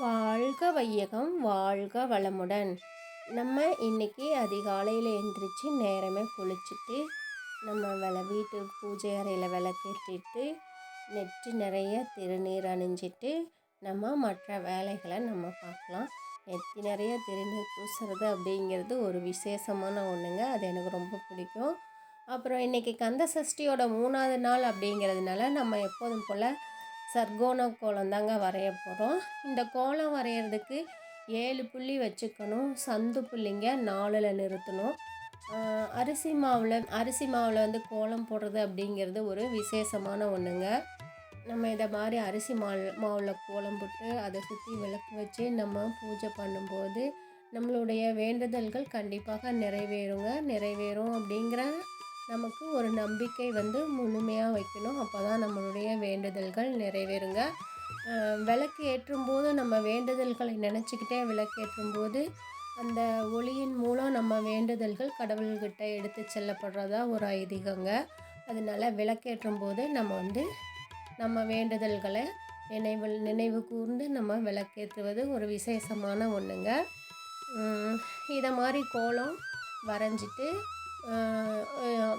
வாழ்க வையகம் வாழ்க வளமுடன். நம்ம இன்றைக்கி அதிகாலையில் எழுந்திரிச்சு நேரமே குளிச்சுட்டு நம்ம விள வீட்டு பூஜை அறையில் விளக்கேற்றிட்டு நெற்றி நிறைய திருநீர் அணிஞ்சிட்டு நம்ம மற்ற வேலைகளை நம்ம பார்க்கலாம். நெத்தி நிறைய திருநீர் பூசுறது அப்படிங்கிறது ஒரு விசேஷமான ஒன்றுங்க அது எனக்கு ரொம்ப பிடிக்கும். அப்புறம் இன்றைக்கி கந்த சஷ்டியோட மூணாவது நாள் அப்படிங்கிறதுனால நம்ம எப்போதும் போல் சர்கோண கோலம் தாங்க வரைய போகிறோம் இந்த கோலம் வரைகிறதுக்கு ஏழு புள்ளி வச்சுக்கணும். சந்து புள்ளிங்க நாலில் நிறுத்தணும். அரிசி மாவில் அரிசி மாவில் வந்து கோலம் போடுறது அப்படிங்கிறது ஒரு விசேஷமான ஒன்றுங்க நம்ம இதை மாதிரி அரிசி மாவு மாவில் கோலம் போட்டு அதை சுற்றி விளக்கு வச்சு நம்ம பூஜை பண்ணும்போது நம்மளுடைய வேண்டுதல்கள் கண்டிப்பாக நிறைவேறுங்க. நிறைவேறும் அப்படிங்கிற நமக்கு ஒரு நம்பிக்கை வந்து முழுமையாக வைக்கணும். அப்போ தான் நம்மளுடைய வேண்டுதல்கள் நிறைவேறுங்க. விளக்கு ஏற்றும்போது நம்ம வேண்டுதல்களை நினச்சிக்கிட்டே விளக்கு ஏற்றும்போது அந்த ஒளியின் மூலம் நம்ம வேண்டுதல்கள் கடவுள்கிட்ட எடுத்து செல்லப்படுறதா ஒரு ஐதீகங்க. அதனால் விளக்கேற்றும் போது நம்ம வந்து நம்ம வேண்டுதல்களை நினைவு நினைவு கூர்ந்து நம்ம விளக்கேற்றுவது ஒரு விசேஷமான ஒன்றுங்க இதை மாதிரி கோலம் வரைஞ்சிட்டு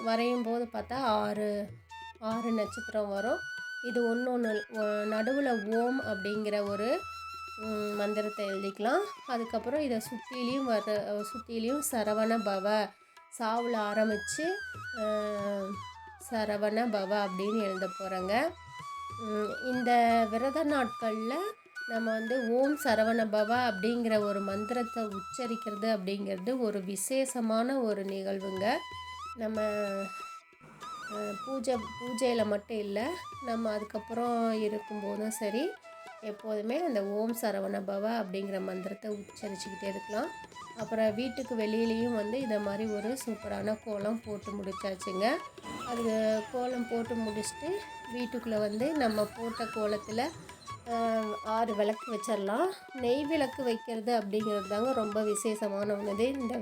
வரையும் போது பார்த்தா ஆறு ஆறு நட்சத்திரம் வரும். இது ஒன்று ஒன்று நடுவில் ஓம் அப்படிங்கிற ஒரு மந்திரத்தை எழுதிக்கலாம். அதுக்கப்புறம் இதை சுற்றிலையும் வர சுற்றிலையும் சரவண பவ சாவில் ஆரம்பித்து சரவண பவ அப்படின்னு எழுத போகிறேங்க இந்த விரத நாட்களில் நம்ம வந்து ஓம் சரவண பவா அப்படிங்கிற ஒரு மந்திரத்தை உச்சரிக்கிறது அப்படிங்கிறது ஒரு விசேஷமான ஒரு நிகழ்வுங்க. நம்ம பூஜை பூஜையில் மட்டும் இல்லை நம்ம அதுக்கப்புறம் இருக்கும்போதும் சரி எப்போதுமே அந்த ஓம் சரவண பவ அப்படிங்கிற மந்திரத்தை உச்சரிச்சுக்கிட்டே இருக்கலாம். அப்புறம் வீட்டுக்கு வெளியிலையும் வந்து இதை மாதிரி ஒரு சூப்பரான கோலம் போட்டு முடிச்சாச்சுங்க. அது கோலம் போட்டு முடிச்சுட்டு வீட்டுக்குள்ளே வந்து நம்ம போட்ட கோலத்தில் ஆறு விளக்கு வச்சிடலாம். நெய் விளக்கு வைக்கிறது அப்படிங்கிறது தாங்க ரொம்ப விசேஷமான ஒன்று இந்த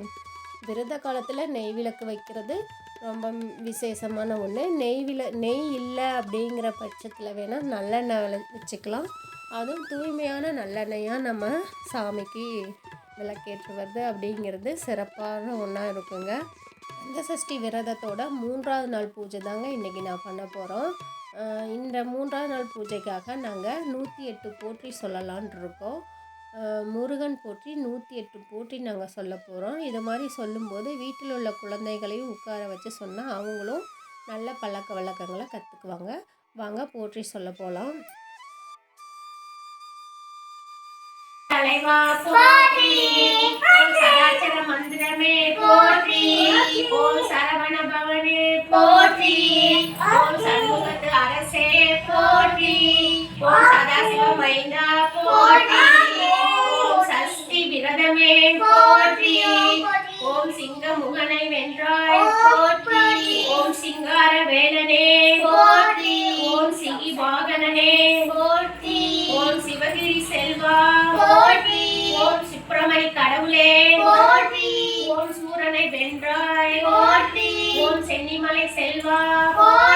விரத காலத்தில் நெய் விளக்கு வைக்கிறது ரொம்ப விசேஷமான ஒன்று நெய் வில நெய் இல்லை அப்படிங்கிற பட்சத்தில் வேணால் நல்லெண்ணெய் வச்சுக்கலாம். அதுவும் தூய்மையான நல்லெண்ணெயாக நம்ம சாமிக்கு விளக்கேற்றுவது அப்படிங்கிறது சிறப்பான ஒன்றா இருக்குங்க. அந்த சஷ்டி விரதத்தோட மூன்றாவது நாள் பூஜை தாங்க இன்றைக்கி நான் பண்ண போகிறோம் இந்த மூன்றாவது நாள் பூஜைக்காக நாங்கள் நூற்றி எட்டு போற்றி சொல்லலான் இருக்கோம் முருகன் போற்றி நூற்றி எட்டு போற்றி நாங்கள் சொல்ல போகிறோம் இது மாதிரி சொல்லும்போது வீட்டில் உள்ள குழந்தைகளையும் உட்கார வச்சு சொன்னால் அவங்களும் நல்ல பழக்க வழக்கங்களை கற்றுக்குவாங்க வாங்க போற்றி சொல்ல போகலாம் மந்திரமே போற்றி. ஓம் சரவண பவனே போற்றி. ஓம் சதாசிவ மைந்தா போற்றி. ஓம் சஷ்டி விரதமே போற்றி. ஓம் சிங்க முகனை வென்றாய் போற்றி ஓம் சிங்கார வேலனே போற்றி ஓம் சிகி வாகனனே போற்றி ஓம் சிவகிரி செல்வா. போற்றி. ஓம் சுப்பிரமணி கடவுளே போற்றி ஓம் சூரனை வென்றாய் போற்றி ஓம் சென்னிமலை செல்வா. போற்றி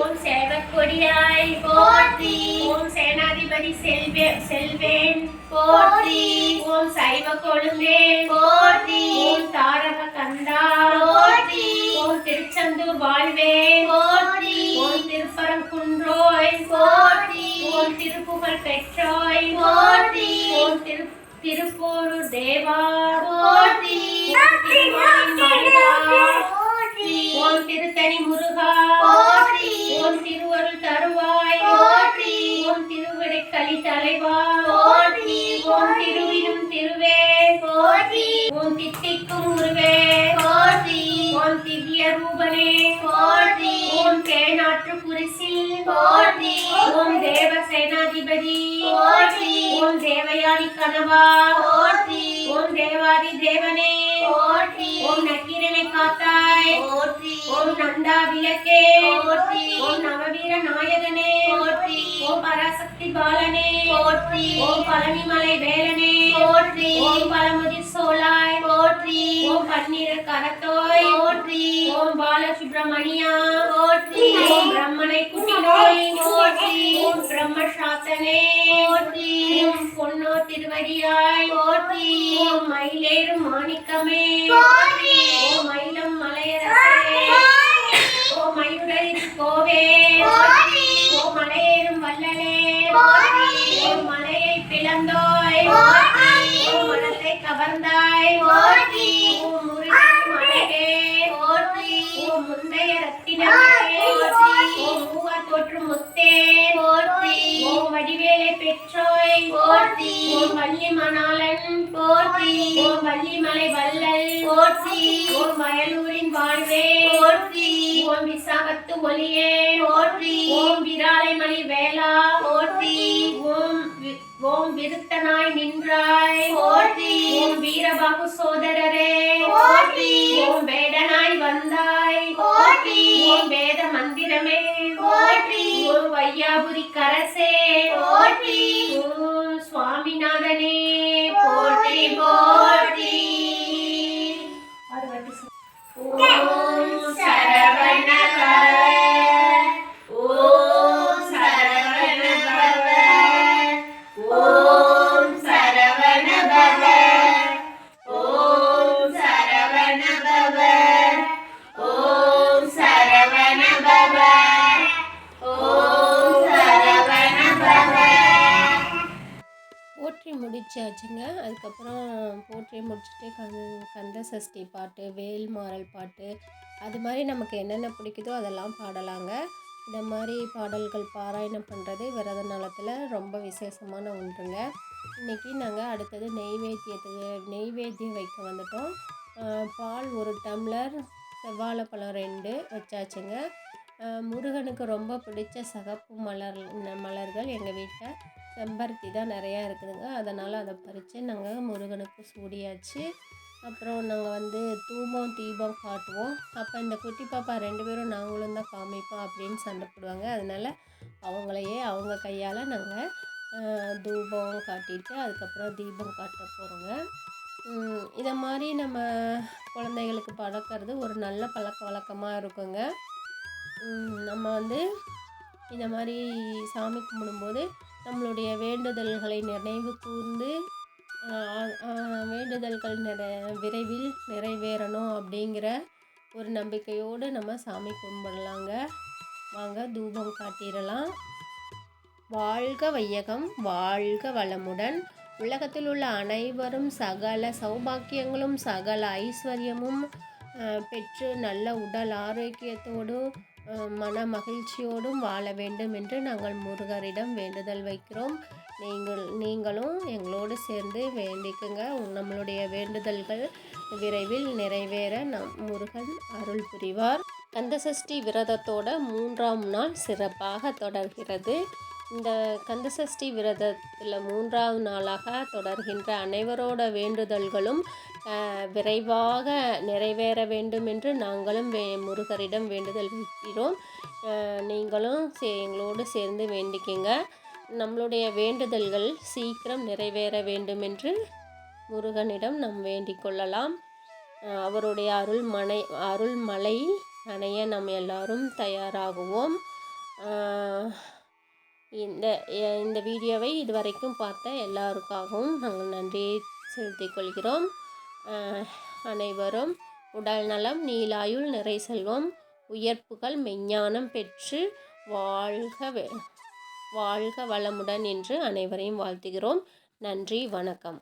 ஓம் சேவக்கொடியாய் போற்றி. ஓம் சேனாதிபதி செல்வே செல்வேன். போற்றி. ஓம் சைவ கொழுந்தே. போற்றி. ஓம் தாரக கந்தா. போற்றி. ஓம் திருச்செந்தூர் வாழ்வே. போற்றி. ஓம் திருப்பரங்குன்றோய் போற்றி. ஓம் திருப்புகழ் பெற்றோய். போற்றி. ஓம் திரு திருப்போரூர் தேவா. போற்றி. ஓம் திருத்தணி முருகா ஓம் திருவருள் தருவாய் ஓம் திருவிடை களி தலைவா ஓம் திருவினும் திருவே ஓம் தித்திக்கும் முருவே ஓம் திவ்ய ரூபனே ஓம் தேநாற்று போற்றி ஓம் தேவ சேனாதிபதி ஓம் தேவயானி கனவா ஓம் தேவாதி தேவனே ஓம் நக்கீரனை காத்தாய் போற்றி ஓம் நந்தா விளக்கே போற்றி ஓம் நவவீர நாயகனே போற்றி ஓம் பராசக்தி பாலனே போற்றி ஓம் பழனிமலை வேலனே போற்றி ஓம் பழமுதிர் சோலாய் போற்றி ஓம் பன்னீர் கரத்தோய் போற்றி ஓம் பாலசுப்ரமணியா போற்றி ஓம் பிரம்மனை குட்டினோய் போற்றி. ஓம் பிரம்ம சாத்தனே போற்றி ஓம் பொன்னோ திருவடியாய் போற்றி ஓம் மயிலேறும் மாணிக்கமே ஓம் விசாகத்து ஒளியே போற்றி. ஓம் விராலைமணி வேளா போற்றி. ஓம் ஓம் விருத்தனாய் நின்றாய் போற்றி. ஓம் வீரபாகு சோதரரே போற்றி. ஓம் வேடனாய் வந்தாய் போற்றி. ஓம் வேத மந்திரமே போற்றி. ஓம் வையாபுரி கரசே போற்றி. ஓம் முடிச்சாச்சுங்க. அதுக்கப்புறம் போற்றி முடிச்சுட்டு கந் கந்த சஷ்டி பாட்டு வேல் மாறல் பாட்டு அது மாதிரி நமக்கு என்னென்ன பிடிக்குதோ அதெல்லாம் பாடலாங்க. இந்த மாதிரி பாடல்கள் பாராயணம் பண்ணுறது விரத நாளத்தில் ரொம்ப விசேஷமான ஒன்றுங்க. இன்றைக்கி நாங்கள் அடுத்தது நெய்வேத்தியத்துக்கு நெய்வேத்தியம் வைக்க வந்துட்டோம். பால் ஒரு டம்ளர் செவ்வாழைப்பழம் ரெண்டு வச்சாச்சுங்க. முருகனுக்கு ரொம்ப பிடிச்ச சகப்பு மலர் மலர்கள் எங்கள் வீட்டில் செம்பருத்தி தான் நிறையா இருக்குதுங்க. அதனால் அதை பறித்து நாங்கள் முருகனுக்கு சூடியாச்சு. அப்புறம் நாங்கள் வந்து தூபம் தீபம் காட்டுவோம். அப்போ இந்த குட்டி பாப்பா ரெண்டு பேரும் நாங்களும் தான் காமிப்போம் அப்படின்னு சண்டை போடுவாங்க. அதனால் அவங்களையே அவங்க கையால் நாங்கள் தூபம் காட்டிட்டு அதுக்கப்புறம் தீபம் காட்ட போகிறோங்க இதை மாதிரி நம்ம குழந்தைகளுக்கு பழக்கிறது ஒரு நல்ல பழக்க வழக்கமாக இருக்குங்க. நம்ம வந்து இந்த மாதிரி சாமி கும்பிடும்போது நம்மளுடைய வேண்டுதல்களை நினைவு கூர்ந்து வேண்டுதல்கள் நிற விரைவில் நிறைவேறணும் அப்படிங்கிற ஒரு நம்பிக்கையோடு நம்ம சாமி கும்பிடலாங்க. வாங்க தூபம் காட்டிடலாம். வாழ்க வையகம் வாழ்க வளமுடன். உலகத்தில் உள்ள அனைவரும் சகல சௌபாக்கியங்களும் சகல ஐஸ்வர்யமும் பெற்று நல்ல உடல் ஆரோக்கியத்தோடு மன மகிழ்ச்சியோடும் வாழ வேண்டும் என்று நாங்கள் முருகரிடம் வேண்டுதல் வைக்கிறோம். நீங்கள் நீங்களும் எங்களோடு சேர்ந்து வேண்டிக்குங்க. நம்மளுடைய வேண்டுதல்கள் விரைவில் நிறைவேற நம் முருகன் அருள் புரிவார். கந்தசஷ்டி விரதத்தோட மூன்றாம் நாள் சிறப்பாக தொடர்கிறது. இந்த கந்தசஷ்டி விரதத்தில் மூன்றாவது நாளாக தொடர்கின்ற அனைவரோட வேண்டுதல்களும் விரைவாக நிறைவேற வேண்டும் என்று நாங்களும் வே முருகரிடம் வேண்டுதல் வைக்கிறோம் நீங்களும் சே எங்களோடு சேர்ந்து வேண்டிக்கிங்க. நம்மளுடைய வேண்டுதல்கள் சீக்கிரம் நிறைவேற வேண்டும் என்று முருகனிடம் நாம் வேண்டிக் கொள்ளலாம். அவருடைய அருள் மனை அருள் மலை அணைய நாம் எல்லாரும் தயாராகுவோம். இந்த இந்த வீடியோவை இதுவரைக்கும் பார்த்த எல்லாருக்காகவும் நாங்கள் நன்றியை செலுத்திக் கொள்கிறோம். அனைவரும் உடல் நலம் நீலாயுள் நிறை செல்வம் உயர்ப்புகள் மெஞ்ஞானம் பெற்று வாழ்க வாழ்க வளமுடன் என்று அனைவரையும் வாழ்த்துகிறோம். நன்றி வணக்கம்.